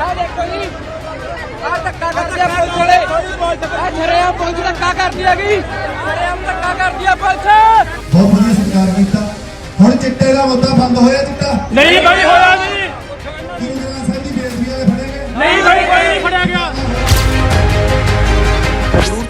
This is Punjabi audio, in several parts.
ਆ ਦੇਖੋ ਜੀ। ਆ ਧੱਕਾ ਕਰਦੀ ਆ ਪੁਲਿਸ ਵਾਲੇ। ਆ ਛੜਿਆ ਪੁਲਿਸ ਧੱਕਾ ਕਰਦੀ ਹੈਗੀ। ਛੜਿਆ ਧੱਕਾ ਕਰਦੀ ਆ ਪੁਲਿਸ। ਬਹੁਤ ਵਧੀਆ ਸਤਿਕਾਰ ਕੀਤਾ। ਹੁਣ ਚਿੱਟੇ ਦਾ ਮੁੱਦਾ ਬੰਦ ਹੋਇਆ ਚਿੱਟਾ। ਨਹੀਂ ਬਈ ਹੋਇਆ ਨਹੀਂ।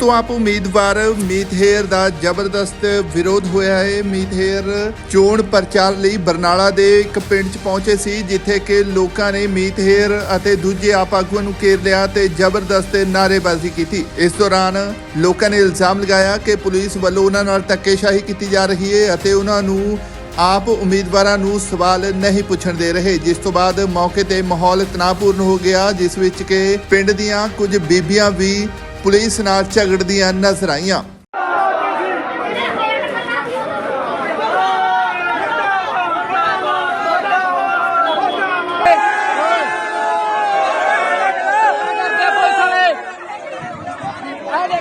ਤੋਂ ਆਪ ਉਮੀਦਵਾਰ ਮੀਤ ਹੇਰ ਦਾ ਜ਼ਬਰਦਸਤ ਵਿਰੋਧ ਹੋਇਆ ਹੈ। ਮੀਤ ਹੇਰ ਚੋਣ ਪ੍ਰਚਾਰ ਲਈ ਬਰਨਾਲਾ ਦੇ ਇੱਕ ਪਿੰਡ 'ਚ ਪਹੁੰਚੇ ਸੀ, ਜਿੱਥੇ ਕਿ ਲੋਕਾਂ ਨੇ ਮੀਤ ਹੇਰ ਅਤੇ ਦੂਜੇ ਆਪ ਆਗੂਆਂ ਨੂੰ ਘੇਰ ਲਿਆ ਤੇ ਜ਼ਬਰਦਸਤ ਨਾਅਰੇਬਾਜ਼ੀ ਕੀਤੀ। ਇਸ ਦੌਰਾਨ ਲੋਕਾਂ ਨੇ ਇਲਜ਼ਾਮ ਲਗਾਇਆ ਕਿ ਪੁਲਿਸ ਵੱਲੋਂ ਉਹਨਾਂ ਨਾਲ ਧੱਕੇਸ਼ਾਹੀ ਕੀਤੀ ਜਾ ਰਹੀ ਹੈ ਅਤੇ ਉਹਨਾਂ ਨੂੰ ਆਪ ਉਮੀਦਵਾਰਾਂ ਨੂੰ ਸਵਾਲ ਨਹੀਂ ਪੁੱਛਣ ਦੇ ਰਹੇ। ਜਿਸ ਤੋਂ ਬਾਅਦ ਮੌਕੇ ਤੇ ਮਾਹੌਲ ਤਣਾਅਪੂਰਨ ਹੋ ਗਿਆ, ਜਿਸ ਵਿੱਚ ਕਿ ਪਿੰਡ ਦੀਆਂ ਕੁਝ ਬੀਬੀਆਂ ਵੀ ਪੁਲਿਸ ਨਾਲ ਝਗੜਦੀਆਂ ਨਜ਼ਰ ਆਈਆਂ।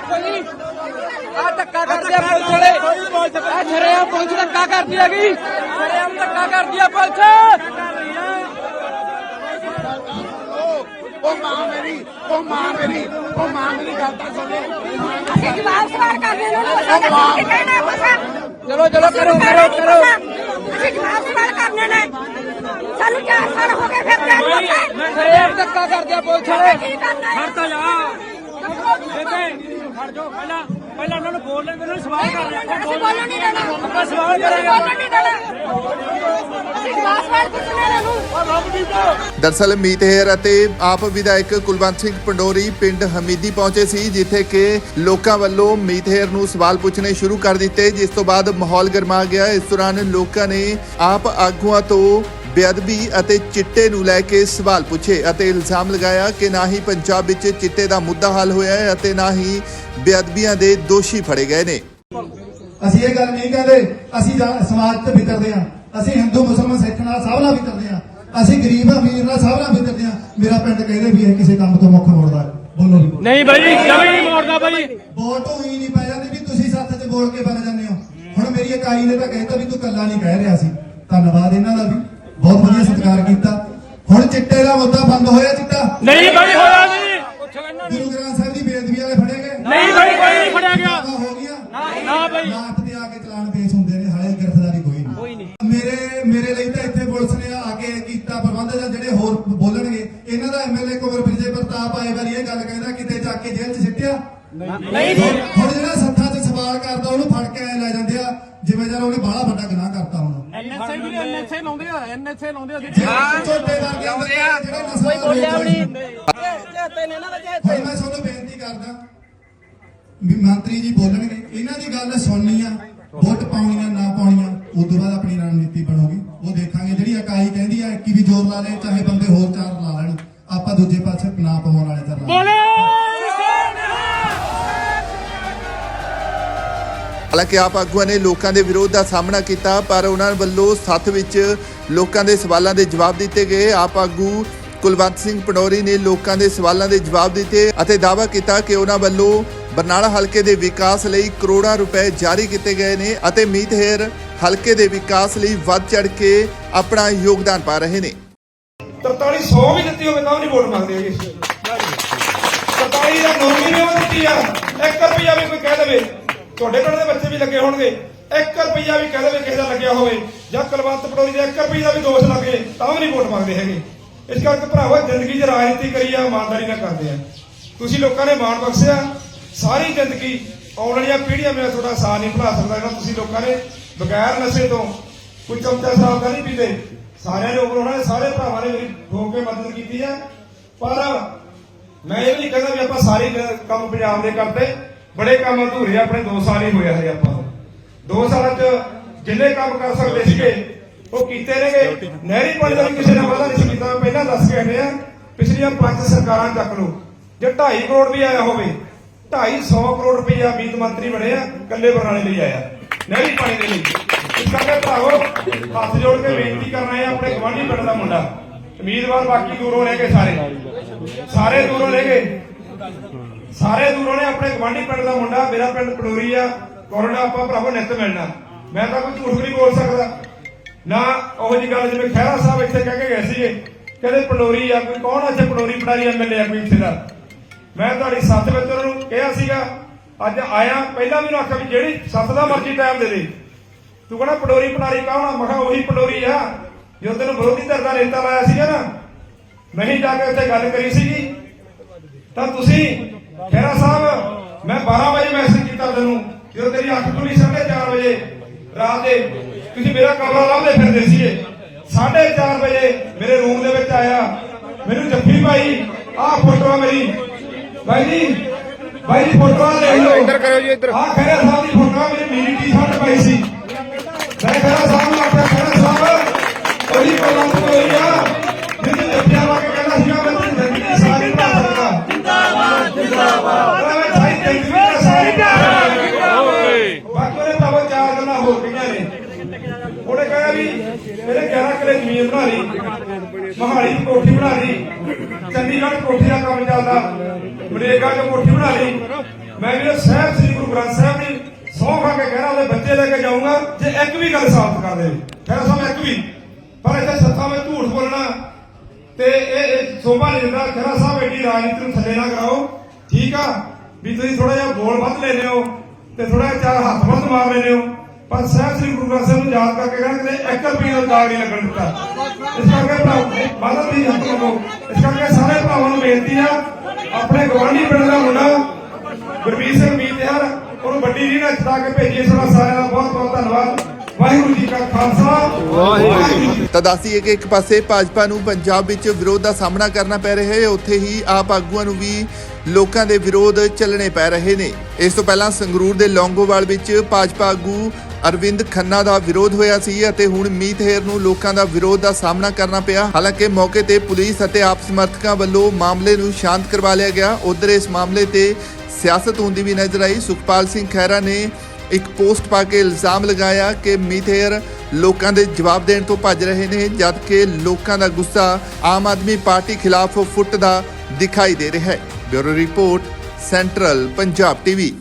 ਪੁਲਿਸ ਧੱਕਾ ਕਰਦੇ ਆ ਪੁਲਿਸ ਵਾਲੇ। ਆ ਛੜਿਆ ਪੁਲਿਸ ਧੱਕਾ ਕਰਦੀ ਹੈਗੀ। ਛੜਿਆ ਧੱਕਾ ਕਰਦੀ ਆ ਪੁਲਿਸ। ਉਹ ਮਾਂ ਮੇਰੀ ਉਹ ਮਾਂ ਮੇਰੀ ਉਹ ਮਾਂ ਮੇਰੀ ਗੱਲ ਤਾਂ ਸੁਣੇ। ਅਸੀਂ ਜਵਾਬ ਸਵਾਲ ਕਰਦੇ ਨੇ ਉਹਨਾਂ ਨੂੰ ਕਹਿਣਾ ਪਸਾ ਚਲੋ ਚਲੋ ਕਰੋ ਕਰੋ ਕਰੋ। ਅਸੀਂ ਜਵਾਬ ਸਵਾਲ ਕਰਨੇ ਨੇ। ਸਾਨੂੰ 4 ਸਾਲ ਹੋ ਗਏ ਫਿਰ ਛੜਿਆ ਧੱਕਾ ਕਰਦੇ ਆ ਪੁਲਿਸ ਵਾਲੇ। ਕੀ ਕਰਨਾ ਹੈ? ਖੜ ਤਾਂ ਜਾ। ਬੇਬੇ ਖੜ ਜਾਓ ਪਹਿਲਾਂ। ਪਹਿਲਾਂ ਉਹਨਾਂ ਨੂੰ ਬੋਲ ਲੈਂਦੇ ਉਹਨਾਂ ਨੂੰ ਸਵਾਲ ਕਰ ਰਹੇ ਅਸੀਂ ਬੋਲਣ ਨਹੀਂ ਦੇਣਾ। ਆਪਾਂ ਸਵਾਲ ਅਸੀਂ ਕਰਾਂਗੇ ਬੋਲਣ ਨਹੀਂ ਦੇਣਾ। ਅਸੀਂ ਜਵਾਬ ਸਵਾਲ ਪੁੱਛਣੇ ਨੇ ਨੂੰ ਦਰਸਲ ਮੀਤ ਹੇਰ ਅਤੇ ਆਪ ਵਿਧਾਇਕ ਕੁਲਵੰਤ ਸਿੰਘ ਪੰਡੋਰੀ ਪਿੰਡ ਹਮੀਦੀ ਪਹੁੰਚੇ ਸੀ ਜਿੱਥੇ ਕਿ ਲੋਕਾਂ ਵੱਲੋਂ ਮੀਤ ਹੇਰ ਨੂੰ ਸਵਾਲ ਪੁੱਛਣੇ ਸ਼ੁਰੂ ਕਰ ਦਿੱਤੇ। ਜਿਸ ਤੋਂ ਬਾਅਦ ਮਾਹੌਲ ਗਰਮਾ ਗਿਆ। ਇਸ ਦੌਰਾਨ ਲੋਕਾਂ ਨੇ ਆਪ ਆਗੂਆਂ ਤੋਂ ਬੇਅਦਬੀ ਅਤੇ ਚਿੱਟੇ ਨੂੰ ਲੈ ਕੇ ਸਵਾਲ ਪੁੱਛੇ ਅਤੇ ਇਲਜ਼ਾਮ ਲਗਾਇਆ ਕਿ ਨਾ ਹੀ ਪੰਜਾਬ ਵਿੱਚ ਚਿੱਟੇ ਦਾ ਮੁੱਦਾ ਹੱਲ ਹੋਇਆ ਹੈ ਅਤੇ ਨਾ ਹੀ ਬੇਅਦਬੀਆਂ ਦੇ ਦੋਸ਼ੀ ਫੜੇ ਗਏ ਨੇ। ਅਸੀਂ ਇਹ ਗੱਲ ਨਹੀਂ ਕਹਿੰਦੇ ਅਸੀਂ ਸਮਾਜ ਤੇ ਵਿਤਰਦੇ ਆ ਅਸੀਂ ਹਿੰਦੂ ਮੁਸਲਮਾਨ ਸਿੱਖ ਨਾਲ ਸਭ ਨਾਲ ਵਿਤਰਦੇ ਆ ਅਸੀਂ ਗਰੀਬ ਅਮੀਰ ਨਾਲ ਸਭ ਨਾਲ ਵਿਤਰਦੇ ਆ ਮੇਰਾ ਪਿੰਡ ਕਹਿੰਦੇ ਵੀ ਇਹ ਕਿਸੇ ਕੰਮ ਤੋਂ ਮੁੱਖ ਮੋੜਦਾ। ਬੋਲੋ ਨਹੀਂ ਬਈ ਜਮੀ ਨਹੀਂ ਮੋੜਦਾ ਬਈ। ਵੋਟ ਹੋਈ ਨਹੀਂ ਪੈ ਜਾਂਦੀ ਵੀ ਤੁਸੀਂ ਸੱਥ 'ਚ ਬੋਲ ਕੇ ਬਣ ਜਾਂਦੇ ਹੋ। ਹੁਣ ਮੇਰੀ ਇਕਾਈ ਨੇ ਤਾਂ ਕਹਿਤਾ ਵੀ ਤੂੰ ਕੱਲਾ ਨਹੀਂ ਕਹਿ ਰਿਹਾ ਸੀ। ਧੰਨਵਾਦ ਇਹਨਾਂ ਦਾ ਵੀ। ਬਹੁਤ ਵਧੀਆ ਸਤਿਕਾਰ ਕੀਤਾ। ਹੁਣ ਚਿੱਟੇ ਦਾ ਮੁੱਦਾ ਬੰਦ ਹੋਇਆ ਚਿੱਟਾ? ਨਹੀਂ ਬਈ ਹੋਇਆ ਨਹੀਂ। ਗੁਰੂ ਗ੍ਰੰਥ ਸਾਹਿਬ ਦੀ ਬੇਅਦਬੀ ਵਾਲੇ ਫੜੇ ਗਏ ਨਹੀਂ ਬਈ ਕੋਈ ਨਹੀਂ ਫੜਿਆ ਗਿਆ। ਹੋ ਗਿਆ। ਨਾ ਬਈ। ਰਾਤ ਤੇ ਆ ਕੇ ਚਲਾਨ ਪੇਸ਼ ਹੁੰਦੇ ਨੇ ਹਾਲੇ ਗ੍ਰਿਫਤਾਰੀ ਕੋਈ ਨਹੀਂ। ਮੇਰੇ ਮੇਰੇ ਲਈ ਤਾਂ ਇੱਥੇ ਪੁਲਿਸ ਨੇ ਆ ਕੇ ਕੀਤਾ ਪ੍ਰਬੰਧ ਜਾਂ ਜਿਹੜੇ ਹੋਰ ਬੋਲਣਗੇ ਇਹਨਾਂ ਦਾ ਐਮਐਲਏ ਕੁਮਰ ਵਿਜੇ ਪ੍ਰਤਾਪ ਆਏ ਵਾਰੀ ਇਹ ਗੱਲ ਕਹਿੰਦਾ ਕਿਤੇ ਜਾ ਕੇ ਜੇਲ੍ਹ 'ਚ ਸਿੱਟਿਆ। ਨਹੀਂ ਹੁਣ ਜਿਹੜਾ ਸੱਥਾਂ 'ਚ ਸਵਾਲ ਕਰਦਾ ਉਹਨੂੰ ਫੜ ਕੇ ਲੈ ਜਾਂਦੇ ਆ ਜਿਵੇਂ ਜਦ ਉਹਨੇ ਬਾਹਲਾ ਵੱਡਾ ਗੁਨਾਹ ਕਰਤਾ ਹੁਣ। ਐਨਐਸਏ ਵੀ ਐਨਐਸਏ ਲਾਉਂਦੇ ਆ ਐਨਐਸਏ ਲਾਉਂਦੇ ਆ ਝੋਟੇ ਵਰਗੇ ਬੰਦੇ ਜਿਹੜੇ ਨਸਲਾਂ ਬੋਲਿਆ ਵੀ ਹੁਣ ਮੈਂ ਤੁਹਾਨੂੰ ਬੇਨਤੀ ਕਰਦਾ ਮੰਤਰੀ ਜੀ ਬੋਲਣਗੇ ਇਹਨਾਂ ਦੀ ਗੱਲ ਸੁਣਨੀ ਆ ਵੋਟ ਪਾਉਣੀਆਂ ਨਾ ਪਾਉਣੀਆਂ ਉਸ ਤੋਂ ਬਾਅਦ ਆਪਣੀ ਰਣਨੀਤੀ ਬਣੂਗੀ। ਉਹ ਦੇਖਾਂਗੇ ਜਿਹੜੀ ਇਕਾਈ ਕਹਿੰਦੀ ਆ ਕਿ ਵੀ ਜ਼ੋਰ ਲਾ ਲੈ ਚਾਹੇ ਬੰਦੇ ਹੋਰ ਚਾਰ ਲਾ ਲੈਣ ਆਪਾਂ ਦੂਜੇ ਪਾਸੇ ਨਾ ਪਾਉਣ ਵਾਲੇ ਬੋਲੇ ਹਾਲਾਂਕਿ ਆਪ ਆਗੂਆਂ ਨੇ ਲੋਕਾਂ ਦੇ ਵਿਰੋਧ ਦਾ ਸਾਹਮਣਾ ਕੀਤਾ ਪਰ ਉਹਨਾਂ ਵੱਲੋਂ ਸੱਥ ਵਿੱਚ ਲੋਕਾਂ ਦੇ ਸਵਾਲਾਂ ਦੇ ਜਵਾਬ ਦਿੱਤੇ ਗਏ। ਆਪ ਆਗੂ ਕੁਲਵੰਤ ਸਿੰਘ ਪਨੋਰੀ ਨੇ ਲੋਕਾਂ ਦੇ ਸਵਾਲਾਂ ਦੇ ਜਵਾਬ ਦਿੱਤੇ ਅਤੇ ਦਾਅਵਾ ਕੀਤਾ ਕਿ ਉਹਨਾਂ ਵੱਲੋਂ ਬਰਨਾਲਾ ਹਲਕੇ ਦੇ ਵਿਕਾਸ ਲਈ ਕਰੋੜਾਂ ਰੁਪਏ ਜਾਰੀ ਕੀਤੇ ਗਏ ਨੇ ਅਤੇ ਮੀਤ ਹੇਰ ਹਲਕੇ ਦੇ ਵਿਕਾਸ ਲਈ ਵੱਧ ਚੜ ਕੇ ਆਪਣਾ ਯੋਗਦਾਨ ਪਾ ਰਹੇ ਨੇ। 4300 ਵੀ ਦਿੱਤੀ ਹੋਵੇ ਤਾਂ ਵੀ ਨਹੀਂ ਵੋਟ ਮੰਗਦੇ ਹੈਗੇ। 43 ਦਾ ਨੌਕਰੀ ਵੀ ਉਹ ਦਿੱਤੀ ਆ। 1 ਰੁਪਿਆ ਵੀ ਕੋਈ ਕਹਿ ਦੇਵੇ। ਤੁਹਾਡੇ ਪਿੰਡ ਦੇ ਬੱਚੇ ਵੀ ਲੱਗੇ ਹੋਣਗੇ। 1 ਰੁਪਿਆ ਵੀ ਕਹਿ ਦੇਵੇ ਕਿਸੇ ਦਾ ਲੱਗਿਆ ਹੋਵੇ। ਜਾਂ ਕੁਲਵੰਤ ਪਟੋਰੀ ਦੇ 1 ਰੁਪਏ ਦਾ ਵੀ ਦੋਸ਼ ਲੱਗੇ ਤਾਂ ਵੀ ਨਹੀਂ ਵੋਟ ਮੰਗਦੇ ਹੈਗੇ। ਇਸ ਕਰਕੇ ਭਰਾਵਾ, ਜ਼ਿੰਦਗੀ 'ਚ ਰਾਜਨੀਤੀ ਕਰੀ ਆ, ਇਮਾਨਦਾਰੀ ਨਾਲ ਕਰਦੇ ਆ। ਤੁਸੀਂ ਲੋਕਾਂ ਨੇ ਮਾਣ ਬਖਸ਼ਿਆ। ਸਾਰੀ ਜ਼ਿੰਦਗੀ ਆਉਣ ਵਾਲੀਆਂ ਪੀੜ੍ਹੀਆਂ ਮੇਰਾ ਤੁਹਾਡਾ ਸਾਥ ਨਹੀਂ ਭੁਲਾ ਸਕਦਾ। ਇਹਨਾਂ ਤੁਸੀਂ ਲੋਕਾਂ ਨੇ ਬਗੈਰ ਨਸ਼ੇ ਤੋਂ ਕੋਈ ਚਮਚਾ ਸ਼ਰਾਬ ਦਾ ਨਹੀਂ ਪੀਂਦੇ। ਸਾਰਿਆਂ ਨੇ ਉੱਪਰ ਉਹਨਾਂ ਨੇ ਸਾਰੇ ਭਰਾਵਾਂ ਨੇ ਮੇਰੀ ਠੋਕ ਕੇ ਮਦਦ ਕੀਤੀ ਹੈ। ਪਰ ਮੈਂ ਇਹ ਵੀ ਕਹਿੰਦਾ ਵੀ ਆਪਾਂ ਸਾਰੇ ਕੰਮ ਪੰਜਾਬ ਦੇ ਕਰਦੇ। ਬੜੇ ਕੰਮ ਅਧੂਰੇ ਆਪਣੇ 2 ਸਾਲ ਹੀ ਹੋਇਆ ਹਜੇ ਆਪਾਂ 2 ਸਾਲਾਂ 'ਚ ਜਿੰਨੇ ਕੰਮ ਕਰ ਸਕਦੇ ਸੀਗੇ ਉਹ ਕੀਤੇ ਨੇਗੇ। ਨਹਿਰੀ ਪਾਣੀ ਦਾ ਵੀ ਕਿਸੇ ਨੇ ਵਾਅਦਾ ਨਹੀਂ ਕੀਤਾ। ਪਹਿਲਾਂ ਦੱਸ ਕੇ ਹਟਿਆ ਪਿਛਲੀਆਂ ਪੰਜ ਸਰਕਾਰਾਂ ਚੱਕ ਲਓ। ਜੇ 2.5 ਕਰੋੜ ਵੀ ਆਇਆ ਹੋਵੇ 250 ਕਰੋੜ ਰੁਪਇਆ ਮੀਤ ਮੰਤਰੀ ਬਣਿਆ ਕੱਲੇ ਬਰਨਾਲੇ ਲਈ ਆਇਆ ਨਹਿਰੀ ਪਾਣੀ ਦੇ ਲਈ। ਇਸ ਕਰਕੇ ਭਰਾਵੋ, ਹੱਥ ਜੋੜ ਕੇ ਬੇਨਤੀ ਕਰ ਰਹੇ ਆ, ਆਪਣੇ ਗਵਾਂਢੀ ਪਿੰਡ ਦਾ ਮੁੰਡਾ। ਉਮੀਦਵਾਰ ਬਾਕੀ ਦੂਰੋਂ ਰਹਿ ਗਏ ਸਾਰੇ। ਸਾਰੇ ਦੂਰੋਂ ਲੈ ਕੇ ਸਾਰੇ ਦੂਰੋਂ ਨੇ ਆਪਣੇ ਗਵਾਂਢੀ ਪਿੰਡ ਦਾ ਮੁੰਡਾ, ਮੇਰਾ ਪਿੰਡ ਪਡੋਰੀ ਆ। ਕੋਰੋਨਾ ਆਪਾਂ ਭਰਾਵੋ, ਨਿੱਤ ਮਿਲਣਾ। ਮੈਂ ਤਾਂ ਕੋਈ ਝੂਠ ਵੀ ਨਹੀਂ ਬੋਲ ਸਕਦਾ। ਨਾ ਉਹ ਜੀ ਗੱਲ ਜਿਵੇਂ ਖਹਿਰਾ ਸਾਹਿਬ ਇੱਥੇ ਕਹਿ ਕੇ ਗਏ ਸੀਗੇ, ਕਹਿੰਦੇ ਪੰਡੋਰੀ ਆ, ਕੋਈ ਕੌਣ ਆ ਇੱਥੇ ਪੰਡੋਰੀ ਪੜਾਰੀ ਐਮਐਲਏ ਆ, ਕੋਈ ਇੱਥੇ ਦਾ? ਮੈਂ ਤੁਹਾਡੀ ਸੱਤ ਵਿੱਚ ਉਹਨਾਂ ਨੂੰ ਕਿਹਾ ਸੀਗਾ, ਅੱਜ ਆਇਆ, ਪਹਿਲਾਂ ਵੀ ਆਖਿਆ ਵੀ ਜਿਹੜੀ ਸੱਤ ਦਾ ਮਰਜ਼ੀ ਟਾਈਮ ਦੇ ਦੇ। ਤੂੰ ਕਹਿੰਦਾ ਪੰਡੋਰੀ ਪੜਾਰੀ ਕੌਣ ਆ? ਉਹੀ ਪੰਡੋਰੀ ਆ। ਜੋ ਤੈਨੂੰ ਵਿਰੋਧੀ ਧਿਰ ਦਾ ਨੇਤਾ ਲਾਇਆ ਸੀਗਾ ਨਾ, ਨਹੀਂ ਜਾ ਕੇ ਉੱਥੇ ਗੱਲ ਕਰੀ ਸੀਗੀ। ਤਾਂ ਤੁਸੀਂ ਖੇਰਾ ਸਾਹਿਬ, ਮੈਂ 12 ਵਜੇ ਮੈਸੇਜ ਕੀਤਾ ਤੈਨੂੰ, ਜਦੋਂ ਤੇਰੀ ਅੱਖ ਖੁੱਲੀ 4:30 ਵਜੇ, ਰਾਤ ਦੇ, ਤੁਸੀਂ ਮੇਰਾ ਕਮਰਾ ਲੱਭਦੇ ਫਿਰਦੇ ਸੀਗੇ। 4:30 ਵਜੇ ਮੇਰੇ ਰੂਮ ਦੇ ਵਿੱਚ ਆਇਆ, ਮੈਨੂੰ ਜੱਫੀ ਪਾਈ, ਆਹ ਫੋਟੋ ਮੇਰੀ ਬਾਈ ਜੀ ਬਾਈ ਜੀ ਫੋਟੋ ਲੈ ਲਓ। ਇੱਧਰ ਕਰੋ ਜੀ ਇੱਧਰ। ਆਹ ਖੇਰਾ ਸਾਹਿਬ ਦੀ ਫੋਟੋ ਆ ਮੇਰੀ ਨੀਲੀ ਟੀ-ਸ਼ਰਟ ਪਾਈ ਸੀ। ਮੈਂ ਖੇਰਾ ਸਾਹਿਬ ਨੂੰ ਆਖਿਆ ਖੇਰਾ ਸਾਹਿਬ। ਉਹਦੀ ਤੋਂ ਹੋਈ ਆ ਕਿਲੇ ਜ਼ਮੀਨ ਬਣਾ ਲਈ, ਮਹਾਲੀ ਕੋਠੀ ਬਣਾ ਲਈ, ਚੰਡੀਗੜ੍ਹ ਕੋਠੀ ਦਾ ਕੰਮ ਚੱਲਦਾ ਮਨੇਗਾ ਦੀ ਕੋਠੀ ਬਣਾ ਲਈ। ਮੈਂ ਵੀ ਸਾਹਿਬ, ਸ੍ਰੀ ਗੁਰੂ ਗ੍ਰੰਥ ਸਾਹਿਬ ਦੀ ਸਹੁੰ ਖਾ ਕੇ ਕਹਿਣਾ, ਉਹਦੇ ਬੱਚੇ ਲੈ ਕੇ ਜਾਊਂਗਾ, ਜੇ ਇੱਕ ਵੀ ਗੱਲ ਸਾਫ਼ ਕਰ ਦੇ। ਫਿਰ ਸਾਹਿਬ ਇੱਕ ਵੀ। ਪਰ ਇੱਥੇ ਸੱਥਾਂ ਵਿੱਚ ਝੂਠ ਬੋਲਣਾ, ਤੇ ਇਹ ਇਹ ਸੋਭਾ ਨਹੀਂ ਦਿੰਦਾ। ਖਰਾ ਸਾਹਿਬ ਐਡੀ ਰਾਜਨੀਤੀ ਨੂੰ ਥੱਲੇ ਨਾ ਕਰਾਓ। ਠੀਕ ਆ? ਵੀ ਤੁਸੀਂ ਥੋੜਾ ਜਿਹਾ ਬੋਲ ਵੱਧ ਲੈਨੇ ਹੋ, ਤੇ ਥੋੜਾ ਜਿਹਾ ਚਾਰ ਹੱਥ ਵੱਧ ਮਾਰ ਲੈਨੇ ਹੋ। ਪਰ ਸਾਹਿਬ ਸ੍ਰੀ ਗੁਰੂ ਗ੍ਰੰਥ ਸਾਹਿਬ ਨੂੰ ਯਾਦ ਕਰਕੇ ਕਹਿੰਦੇ ਇੱਕ ਰੁਪਈਏ ਦਾ ਦਾਗ ਨਹੀਂ ਲੱਗਣ ਦਿੱਤਾ। ਇਸ ਕਰਕੇ ਭਰਾ ਬਾਦਲ ਦੀ ਹੱਥ ਲਵੋ ਇਸ ਕਰਕੇ ਸਾਰੇ ਭਰਾਵਾਂ ਨੂੰ ਬੇਨਤੀ ਆ, ਆਪਣੇ ਗਵਾਂਢੀ ਪਿੰਡ ਦਾ ਮੁੰਡਾ ਗੁਰਬੀਰ ਸਿੰਘ ਮੀਤਿਆਰ ਉਹਨੂੰ ਵੱਡੀ ਰੀਣਾ ਚਤਾ ਕੇ ਭੇਜੀਏ ਤੁਹਾਡਾ ਸਾਰਿਆਂ ਦਾ ਬਹੁਤ ਬਹੁਤ ਧੰਨਵਾਦ। ਵਾਹਿਗੁਰੂ ਜੀ ਕਾ ਖਾਲਸਾ। ਵਾਹਿਗੁਰੂ। ਤਾਂ ਦੱਸੀਏ ਕਿ ਇੱਕ ਪਾਸੇ ਭਾਜਪਾ ਨੂੰ ਪੰਜਾਬ ਵਿੱਚ ਵਿਰੋਧ ਦਾ ਸਾਹਮਣਾ ਕਰਨਾ ਪੈ ਰਿਹਾ ਹੈ, ਉੱਥੇ ਹੀ ਆਪ ਆਗੂਆਂ ਨੂੰ ਵੀ ਲੋਕਾਂ ਦੇ ਵਿਰੋਧ ਚੱਲਣੇ ਪੈ ਰਹੇ ਨੇ। ਇਸ ਤੋਂ ਪਹਿਲਾਂ ਸੰਗਰੂਰ ਦੇ ਲੌਂਗੋਵਾਲ ਵਿੱਚ ਭਾਜਪਾ ਆਗੂ ਅਰਵਿੰਦ ਖੰਨਾ ਦਾ ਵਿਰੋਧ ਹੋਇਆ ਸੀ ਅਤੇ ਹੁਣ ਮੀਤ ਹੇਰ ਨੂੰ ਲੋਕਾਂ ਦਾ ਵਿਰੋਧ ਦਾ ਸਾਹਮਣਾ ਕਰਨਾ ਪਿਆ। ਹਾਲਾਂਕਿ ਮੌਕੇ ਤੇ ਪੁਲਿਸ ਅਤੇ ਆਪ ਸਮਰਥਕਾਂ ਵੱਲੋਂ ਮਾਮਲੇ ਨੂੰ ਸ਼ਾਂਤ ਕਰਵਾ ਲਿਆ ਗਿਆ। ਉਧਰ ਇਸ ਮਾਮਲੇ ਤੇ ਸਿਆਸਤ ਹੁੰਦੀ ਵੀ ਨਜ਼ਰ ਆਈ। ਸੁਖਪਾਲ ਸਿੰਘ ਖਹਿਰਾ ਨੇ ਇੱਕ ਪੋਸਟ ਪਾ ਕੇ ਇਲਜ਼ਾਮ ਲਗਾਇਆ ਕਿ ਮੀਥੇਰ ਲੋਕਾਂ ਦੇ ਜਵਾਬ ਦੇਣ ਤੋਂ ਭੱਜ ਰਹੇ ਨੇ, ਜਦਕਿ ਲੋਕਾਂ ਦਾ ਗੁੱਸਾ ਆਮ ਆਦਮੀ ਪਾਰਟੀ ਖਿਲਾਫ ਫੁੱਟਦਾ ਦਿਖਾਈ ਦੇ ਰਿਹਾ ਹੈ। Bureau report, central Punjab TV.